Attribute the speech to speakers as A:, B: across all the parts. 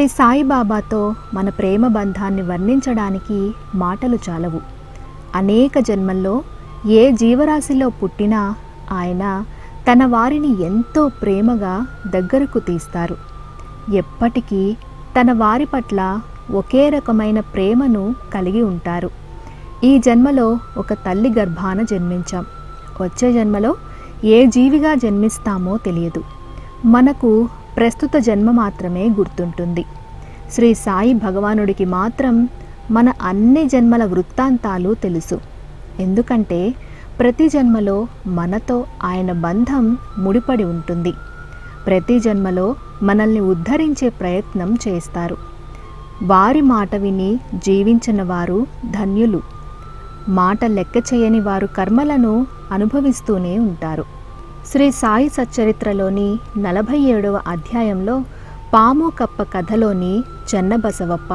A: శ్రీ సాయిబాబాతో మన ప్రేమ బంధాన్ని వర్ణించడానికి మాటలు చాలవు. అనేక జన్మల్లో ఏ జీవరాశిలో పుట్టినా ఆయన తన వారిని ఎంతో ప్రేమగా దగ్గరకు తీస్తారు. ఎప్పటికీ తన వారి పట్ల ఒకే రకమైన ప్రేమను కలిగి ఉంటారు. ఈ జన్మలో ఒక తల్లి గర్భాన జన్మించాం. వచ్చే జన్మలో ఏ జీవిగా జన్మిస్తామో తెలియదు. మనకు ప్రస్తుత జన్మ మాత్రమే గుర్తుంటుంది. శ్రీ సాయి భగవానుడికి మాత్రం మన అన్ని జన్మల వృత్తాంతాలు తెలుసు. ఎందుకంటే ప్రతి జన్మలో మనతో ఆయన బంధం ముడిపడి ఉంటుంది. ప్రతి జన్మలో మనల్ని ఉద్ధరించే ప్రయత్నం చేస్తారు. వారి మాట విని జీవించిన వారు ధన్యులు. మాట లెక్క చేయని వారు కర్మలను అనుభవిస్తూనే ఉంటారు. శ్రీ సాయి సచ్చరిత్రలోని నలభై ఏడవ అధ్యాయంలో పాము కప్ప కథలోని చెన్నబసవప్ప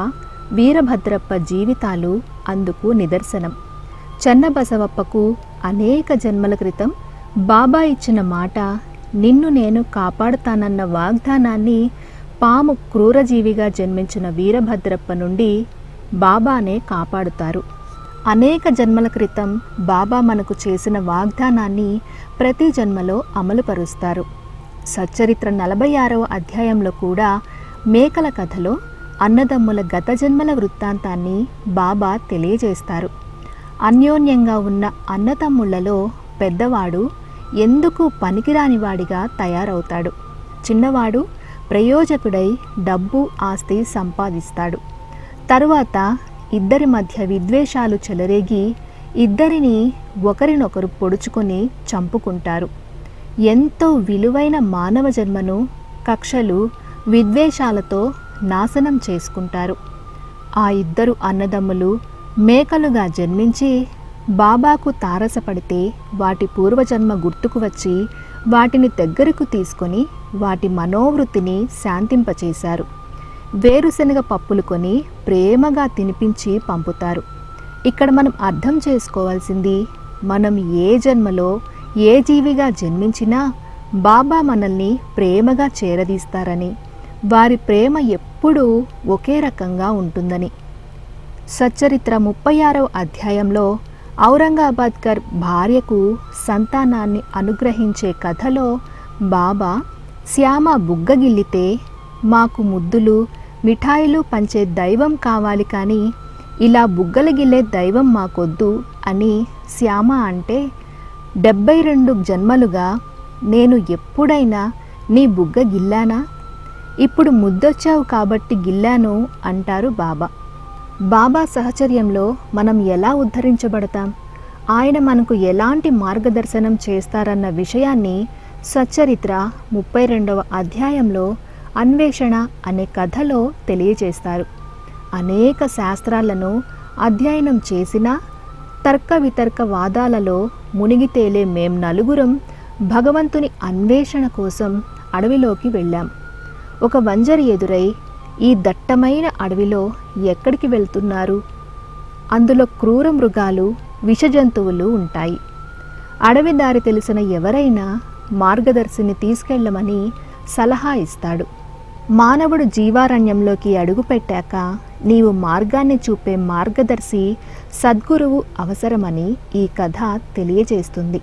A: వీరభద్రప్ప జీవితాలు అందుకు నిదర్శనం. చెన్నబసవప్పకు అనేక జన్మల క్రితం బాబా ఇచ్చిన మాట నిన్ను నేను కాపాడుతానన్న వాగ్దానాన్ని పాము క్రూరజీవిగా జన్మించిన వీరభద్రప్ప నుండి బాబానే కాపాడుతారు. అనేక జన్మల క్రితం బాబా మనకు చేసిన వాగ్దానాన్ని ప్రతి జన్మలో అమలుపరుస్తారు. సచ్చరిత్ర నలభై ఆరవ అధ్యాయంలో కూడా మేకల కథలో అన్నదమ్ముల గత జన్మల వృత్తాంతాన్ని బాబా తెలియజేస్తారు. అన్యోన్యంగా ఉన్న అన్నతమ్ముళ్ళలో పెద్దవాడు ఎందుకు పనికిరానివాడిగా తయారవుతాడు? చిన్నవాడు ప్రయోజకుడై డబ్బు ఆస్తి సంపాదిస్తాడు. తరువాత ఇద్దరి మధ్య విద్వేషాలు చెలరేగి ఇద్దరిని ఒకరినొకరు పొడుచుకొని చంపుకుంటారు. ఎంతో విలువైన మానవ జన్మను కక్షలు విద్వేషాలతో నాశనం చేసుకుంటారు. ఆ ఇద్దరు అన్నదమ్ములు మేకలుగా జన్మించి బాబాకు తారసపడితే వాటి పూర్వజన్మ గుర్తుకు వచ్చి వాటిని దగ్గరకు తీసుకొని వాటి మనోవృత్తిని శాంతింపచేశారు. వేరుశనగ పప్పులు కొని ప్రేమగా తినిపించి పంపుతారు. ఇక్కడ మనం అర్థం చేసుకోవాల్సింది మనం ఏ జన్మలో ఏ జీవిగా జన్మించినా బాబా మనల్ని ప్రేమగా చేరదీస్తారని వారి ప్రేమ ఎప్పుడూ ఒకే రకంగా ఉంటుందని. సచ్చరిత్ర ముప్పై ఆరవ అధ్యాయంలో ఔరంగాబాద్కర్ భార్యకు సంతానాన్ని అనుగ్రహించే కథలో బాబా శ్యామ బుగ్గగిల్లితే మాకు ముద్దులు మిఠాయిలు పంచే దైవం కావాలి కానీ ఇలా బుగ్గలు గిల్లే దైవం మాకొద్దు అని శ్యామ అంటే డెబ్బై రెండు జన్మలుగా నేను ఎప్పుడైనా నీ బుగ్గ గిల్లానా? ఇప్పుడు ముద్దొచ్చావు కాబట్టి గిల్లాను అంటారు బాబా. బాబా సహచర్యంలో మనం ఎలా ఉద్ధరించబడతాం? ఆయన మనకు ఎలాంటి మార్గదర్శనం చేస్తారన్న విషయాన్ని సచ్చరిత్ర ముప్పై రెండవ అధ్యాయంలో అన్వేషణ అనే కథలో తెలియజేస్తారు. అనేక శాస్త్రాలను అధ్యయనం చేసిన తర్క వితర్క వాదాలలో మునిగి తేలే మేం నలుగురం భగవంతుని అన్వేషణ కోసం అడవిలోకి వెళ్ళాం. ఒక వంజరి ఎదురై ఈ దట్టమైన అడవిలో ఎక్కడికి వెళ్తున్నారు? అందులో క్రూర మృగాలు విషజంతువులు ఉంటాయి. అడవి దారి తెలిసిన ఎవరైనా మార్గదర్శిని తీసుకెళ్ళమని సలహా ఇస్తాడు. మానవుడు జీవారణ్యంలోకి అడుగుపెట్టాక నీవు మార్గాన్ని చూపే మార్గదర్శి సద్గురువు అవసరమని ఈ కథ తెలియజేస్తుంది.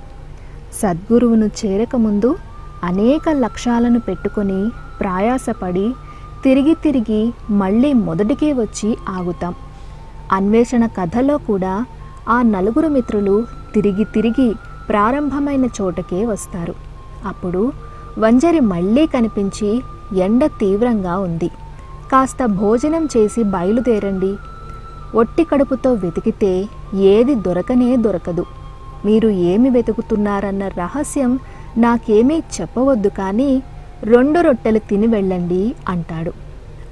A: సద్గురువును చేరకముందు అనేక లక్ష్యాలను పెట్టుకొని ప్రయాసపడి తిరిగి తిరిగి మళ్ళీ మొదటికే వచ్చి ఆగుతాం. అన్వేషణ కథలో కూడా ఆ నలుగురు మిత్రులు తిరిగి తిరిగి ప్రారంభమైన చోటకే వస్తారు. అప్పుడు వంజరి మళ్ళీ కనిపించి ఎండ తీవ్రంగా ఉంది. కాస్త భోజనం చేసి బయలుదేరండి. ఒట్టి కడుపుతో వెతికితే ఏది దొరకనే దొరకదు. మీరు ఏమి వెతుకుతున్నారన్న రహస్యం నాకేమీ చెప్పవద్దు కానీ రెండు రొట్టెలు తిని వెళ్ళండి అంటాడు.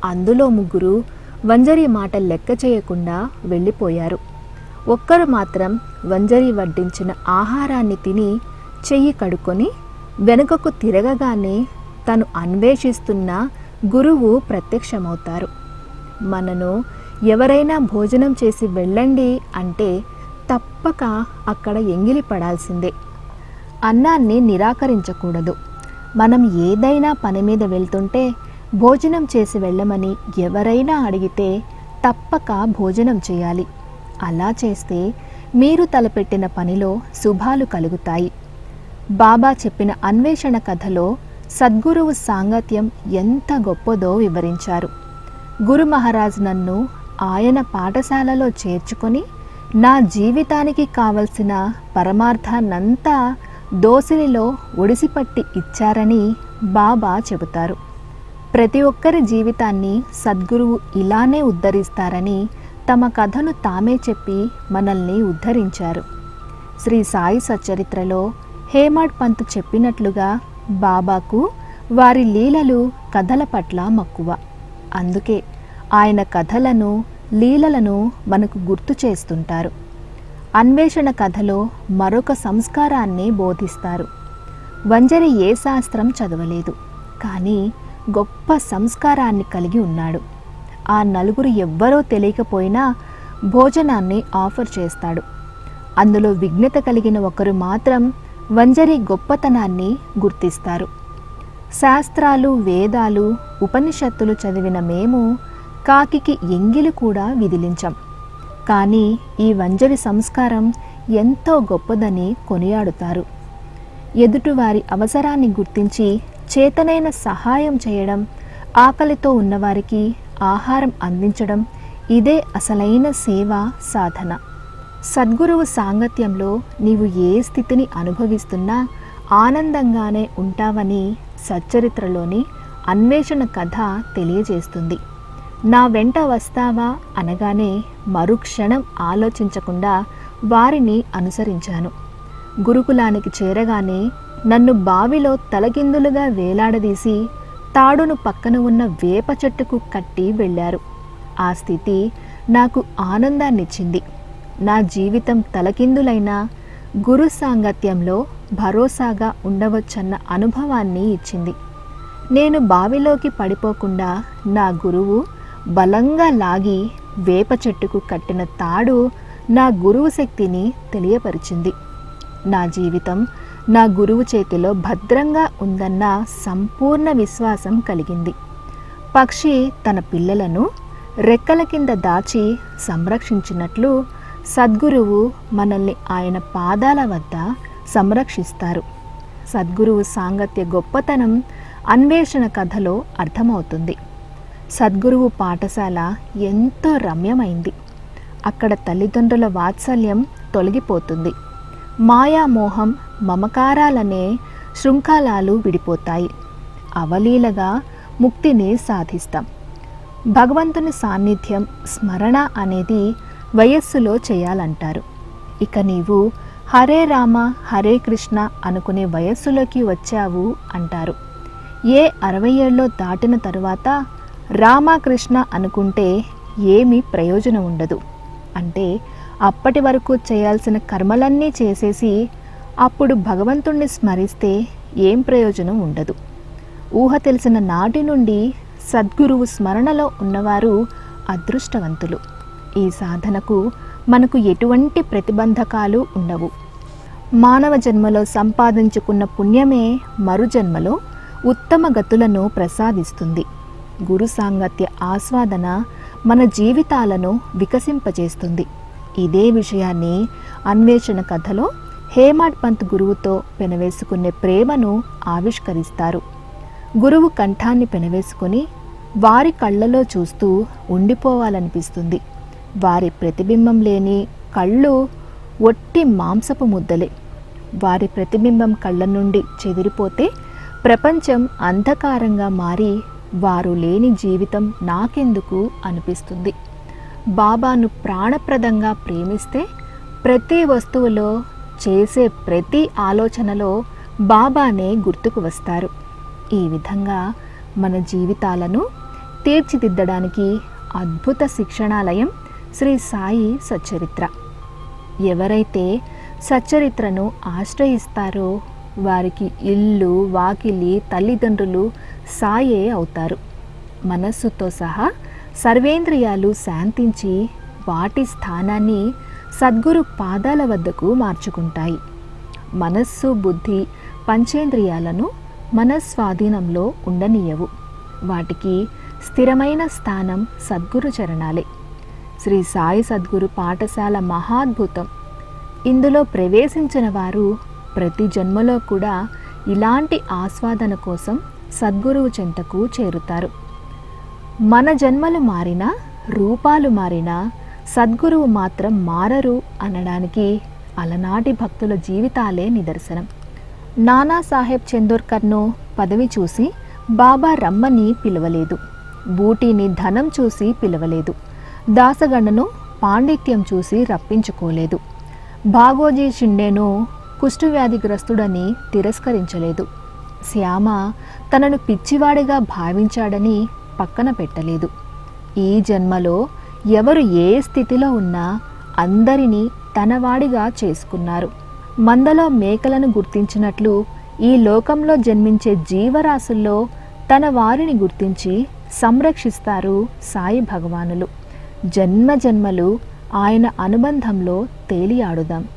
A: అందులో ముగ్గురు వంజరి మాట లెక్క చేయకుండా వెళ్ళిపోయారు. ఒక్కరు మాత్రం వంజరి వడ్డించిన ఆహారాన్ని తిని చెయ్యి కడుక్కొని వెనుకకు తిరగగానే తను అన్వేషిస్తున్న గురువు ప్రత్యక్షమవుతారు. మనను ఎవరైనా భోజనం చేసి వెళ్ళండి అంటే తప్పక అక్కడ ఎంగిలి పడాల్సిందే. అన్నాన్ని నిరాకరించకూడదు. మనం ఏదైనా పని మీద వెళ్తుంటే భోజనం చేసి వెళ్ళమని ఎవరైనా అడిగితే తప్పక భోజనం చేయాలి. అలా చేస్తే మీరు తలపెట్టిన పనిలో శుభాలు కలుగుతాయి. బాబా చెప్పిన అన్వేషణ కథలో సద్గురువు సాంగత్యం ఎంత గొప్పదో వివరించారు. గురు మహారాజ్ నన్ను ఆయన పాఠశాలలో చేర్చుకొని నా జీవితానికి కావలసిన పరమార్థాన్నంతా దోసిలిలో ఒడిసిపట్టి ఇచ్చారని బాబా చెబుతారు. ప్రతి ఒక్కరి జీవితాన్ని సద్గురువు ఇలానే ఉద్ధరిస్తారని తమ కథను తామే చెప్పి మనల్ని ఉద్ధరించారు. శ్రీ సాయి సచ్చరిత్రలో హేమాడ్ పంత్ చెప్పినట్లుగా బాబాకు వారి లీలలు కథల పట్ల మక్కువ. అందుకే ఆయన కథలను లీలలను మనకు గుర్తు చేస్తుంటారు. అన్వేషణ కథలో మరొక సంస్కారాన్ని బోధిస్తారు. వంజరి ఏ శాస్త్రం చదవలేదు కానీ గొప్ప సంస్కారాన్ని కలిగి ఉన్నాడు. ఆ నలుగురు ఎవ్వరో తెలియకపోయినా భోజనాన్ని ఆఫర్ చేస్తాడు. అందులో విఘ్నత కలిగిన ఒకరు మాత్రం వంజరి గొప్పతనాన్ని గుర్తిస్తారు. శాస్త్రాలు వేదాలు ఉపనిషత్తులు చదివిన మేము కాకికి ఎంగిలి కూడా విదిలించం. కానీ ఈ వంజరి సంస్కారం ఎంతో గొప్పదని కొనియాడుతారు. ఎదుటివారి అవసరాన్ని గుర్తించి చేతనైన సహాయం చేయడం ఆకలితో ఉన్నవారికి ఆహారం అందించడం ఇదే అసలైన సేవ సాధన. సద్గురువు సాంగత్యంలో నీవు ఏ స్థితిని అనుభవిస్తున్నా ఆనందంగానే ఉంటావని సచ్చరిత్రలోని అన్వేషణ కథ తెలియజేస్తుంది. నా వెంట వస్తావా అనగానే మరుక్షణం ఆలోచించకుండా వారిని అనుసరించాను. గురుకులానికి చేరగానే నన్ను బావిలో తలకిందులుగా వేలాడదీసి తాడును పక్కన ఉన్న వేప చెట్టుకు కట్టి వెళ్ళారు. ఆ స్థితి నాకు ఆనందాన్నిచ్చింది. నా జీవితం తలకిందులైన గురు సాంగత్యంలో భరోసాగా ఉండవచ్చన్న అనుభవాన్ని ఇచ్చింది. నేను బావిలోకి పడిపోకుండా నా గురువు బలంగా లాగి వేప చెట్టుకు కట్టిన తాడు నా గురువు శక్తిని తెలియపరిచింది. నా జీవితం నా గురువు చేతిలో భద్రంగా ఉందన్న సంపూర్ణ విశ్వాసం కలిగింది. పక్షి తన పిల్లలను రెక్కల కింద దాచి సంరక్షించినట్లు సద్గురువు మనల్ని ఆయన పాదాల వద్ద సంరక్షిస్తారు. సద్గురువు సాంగత్య గొప్పతనం అన్వేషణ కథలో అర్థమవుతుంది. సద్గురువు పాఠశాల ఎంతో రమ్యమైంది. అక్కడ తల్లిదండ్రుల వాత్సల్యం తొలగిపోతుంది. మాయామోహం మమకారాలనే శృంఖలాలు విడిపోతాయి. అవలీలగా ముక్తిని సాధిస్తాం. భగవంతుని సాన్నిధ్యం స్మరణ అనేది వయస్సులో చేయాలంటారు. ఇక నీవు హరే రామ హరే కృష్ణ అనుకునే వయస్సులోకి వచ్చావు అంటారు. ఏ అరవై ఏళ్ళలో దాటిన తరువాత రామకృష్ణ అనుకుంటే ఏమీ ప్రయోజనం ఉండదు. అంటే అప్పటి వరకు చేయాల్సిన కర్మలన్నీ చేసేసి అప్పుడు భగవంతుణ్ణి స్మరిస్తే ఏం ప్రయోజనం ఉండదు. ఊహ తెలిసిన నాటి నుండి సద్గురువు స్మరణలో ఉన్నవారు అదృష్టవంతులు. ఈ సాధనకు మనకు ఎటువంటి ప్రతిబంధకాలు ఉండవు. మానవ జన్మలో సంపాదించుకున్న పుణ్యమే మరుజన్మలో ఉత్తమ గతులను ప్రసాదిస్తుంది. గురు సాంగత్య ఆస్వాదన మన జీవితాలను వికసింపజేస్తుంది. ఇదే విషయాన్ని అన్వేషణ కథలో హేమాడ్ పంత్ గురువుతో పెనవేసుకునే ప్రేమను ఆవిష్కరిస్తారు. గురువు కంఠాన్ని పెనవేసుకొని వారి కళ్ళలో చూస్తూ ఉండిపోవాలనిపిస్తుంది. వారి ప్రతిబింబం లేని కళ్ళు ఒట్టి మాంసపు ముద్దలే. వారి ప్రతిబింబం కళ్ళ నుండి చెదిరిపోతే ప్రపంచం అంధకారంగా మారి వారు లేని జీవితం నాకెందుకు అనిపిస్తుంది. బాబాను ప్రాణప్రదంగా ప్రేమిస్తే ప్రతి వస్తువులో చేసే ప్రతి ఆలోచనలో బాబానే గుర్తుకు వస్తారు. ఈ విధంగా మన జీవితాలను తీర్చిదిద్దడానికి అద్భుత శిక్షణాలయం శ్రీ సాయి సచ్చరిత్ర. ఎవరైతే సచ్చరిత్రను ఆశ్రయిస్తారో వారికి ఇల్లు వాకిలి తల్లిదండ్రులు సాయే అవుతారు. మనస్సుతో సహా సర్వేంద్రియాలు శాంతించి వాటి స్థానాన్ని సద్గురు పాదాల వద్దకు మార్చుకుంటాయి. మనస్సు బుద్ధి పంచేంద్రియాలను మనస్వాధీనంలో ఉండనీయవు. వాటికి స్థిరమైన స్థానం సద్గురు చరణాలే. శ్రీ సాయి సద్గురు పాఠశాల మహాద్భుతం. ఇందులో ప్రవేశించిన వారు ప్రతి జన్మలో కూడా ఇలాంటి ఆస్వాదన కోసం సద్గురువు చెంతకు చేరుతారు. మన జన్మలు మారినా రూపాలు మారినా సద్గురువు మాత్రం మారరు అనడానికి అలనాటి భక్తుల జీవితాలే నిదర్శనం. నానాసాహెబ్ చందోర్కర్ను పదవి చూసి బాబా రమ్మని పిలవలేదు. బూటీని ధనం చూసి పిలవలేదు. దాసగణను పాండిత్యం చూసి రప్పించుకోలేదు. భాగోజీ షిండేను కుష్ఠవ్యాధిగ్రస్తుడని తిరస్కరించలేదు. శ్యామ తనను పిచ్చివాడిగా భావించాడని పక్కన పెట్టలేదు. ఈ జన్మలో ఎవరు ఏ స్థితిలో ఉన్నా అందరినీ తనవాడిగా చేసుకున్నారు. మందలో మేకలను గుర్తించినట్లు ఈ లోకంలో జన్మించే జీవరాశుల్లో తన వారిని గుర్తించి సంరక్షిస్తారు సాయి భగవానులు. జన్మ జన్మలు ఆయన అనుబంధంలో తేలియాడుదాం.